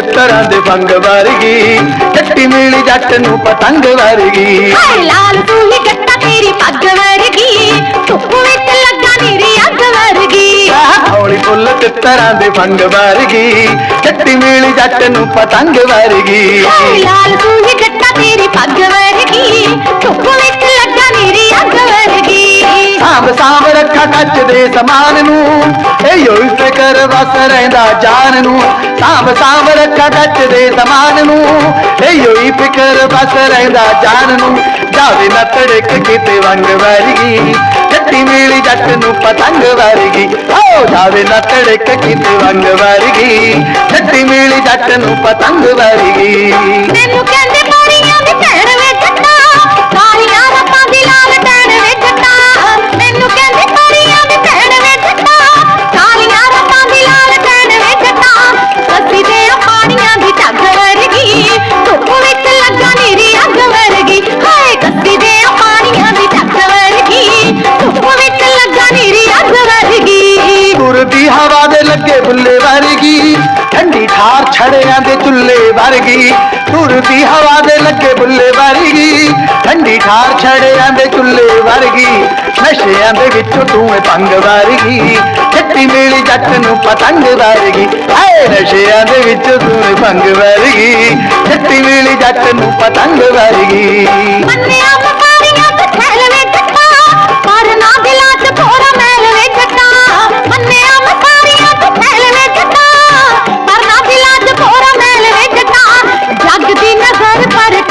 ਤਿੱਤਰਾਂ ਦੇ ਫੰਗ ਵਰਗੀ ਜੱਟੀ ਮਿਲੀ ਜੱਟ ਨੂੰ ਪਤੰਗ ਵਰਗੀ। ਹਾਏ ਲਾਲ ਤੂੰ ਹੀ ਗੱਟਾ ਤੇਰੀ ਪੱਗ ਵਰਗੀ ਧੁੱਪ ਵਿੱਚ ਲੱਗਾ ਨੀਰੀ ਅੱਗ ਵਰਗੀ। ਹੌਲੀ ਫੁੱਲ ਤਿੱਤਰਾਂ ਦੇ ਫੰਗ ਵਰਗੀ ਜੱਟੀ ਮਿਲੀ ਜੱਟ ਨੂੰ ਪਤੰਗ ਵਰਗੀ। ਹਾਏ ਲਾਲ ਤੂੰ ਹੀ ਗੱਟਾ ਤੇਰੀ ਪੱਗ ਵਰਗੀ ਧੁੱਪ ਵਿੱਚ ਰੱਖਾ ਸਮਾਨ ਨੂੰ, ਇਹੋ ਹੀ ਫਿਕਰ ਵਸ ਰਹਿੰਦਾ ਜਾਨ ਨੂੰ। ਸਾਂਭ ਸਾਂਭ ਰੱਖਾ ਕੱਚ ਦੇ ਸਮਾਨ ਨੂੰ, ਇਹੋ ਹੀ ਫਿਕਰ ਵਸ ਰਹਿੰਦਾ ਜਾਨ ਨੂੰ। ਜਾਵੇ ਨਾ ਤੜਕ ਕਿਤੇ ਵੰਗ ਵਰਗੀ, ਜੱਟੀ ਮਿਲੀ ਜੱਟ ਨੂੰ ਪਤੰਗ ਵਰਗੀ। ਹੋ, ਜਾਵੇ ਨਾ ਤੜਕ ਕਿਤੇ ਵੰਗ ਵਰਗੀ, ਜੱਟੀ ਮਿਲੀ ਜੱਟ ਨੂੰ ਪਤੰਗ ਵਰਗੀ। ਤੈਨੂੰ ਕਹਿੰਦੇ ਵਰਗੀ ਤੁਰਦੀ ਹਵਾ ਦੇ ਲੱਗੇ ਬੁੱਲੇ ਵਰਗੀ ਠੰਡੀ ਠਾਰ ਛੜਿਆਂ ਦੇ ਚੁੱਲੇ ਵਰਗੀ ਤੁਰਦੀ ਹਵਾ ਦੇ ਲੱਗੇ ਬੁੱਲੇ ਵਰਗੀ ਠੰਡੀ ਠਾਰ ਛੜਿਆਂ ਦੇ ਚੁੱਲੇ ਵਰਗੀ ਨਸ਼ਿਆਂ ਦੇ ਵਿੱਚੋਂ ਤੂੰ ਏ ਪੰਗ ਵਰਗੀ ਜੱਟੀ ਮੇਲੀ ਜੱਟ ਨੂੰ ਪਤੰਗ ਵਰਗੀ ਹਾਏ ਨਸ਼ਿਆਂ ਦੇ ਵਿੱਚੋਂ ਤੂੰ ਏ ਪੰਗ ਵਰਗੀ ਜੱਟੀ ਮੇਲੀ ਜੱਟ ਨੂੰ ਪਤੰਗ ਵਰਗੀ ਮੰਨਿਆ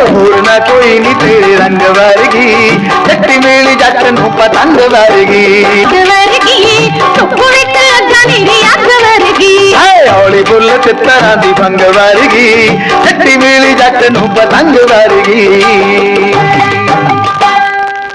ਹੋਰ ਨਾ ਕੋਈ ਨਹੀਂ ਤੇਰੇ ਰੰਗ ਵਰਗੀ। ਜੱਟੀ ਮੇਰੀ ਜੱਟ ਨੂੰ ਪਤੰਗ ਵਰਗੀ। ਵਰਗੀ ਧੁੱਪ ਵਿੱਚ ਲੱਗਾ ਨੀਰੀ ਅੱਗ ਵਰਗੀ। ਹਾਏ ਹੌਲੀ ਬੁੱਲ ਤਿੱਤਰਾਂ ਦੀ ਫੰਗ ਵਰਗੀ। ਜੱਟੀ ਮੇਰੀ ਜੱਟ ਨੂੰ ਪਤੰਗ ਵਰਗੀ।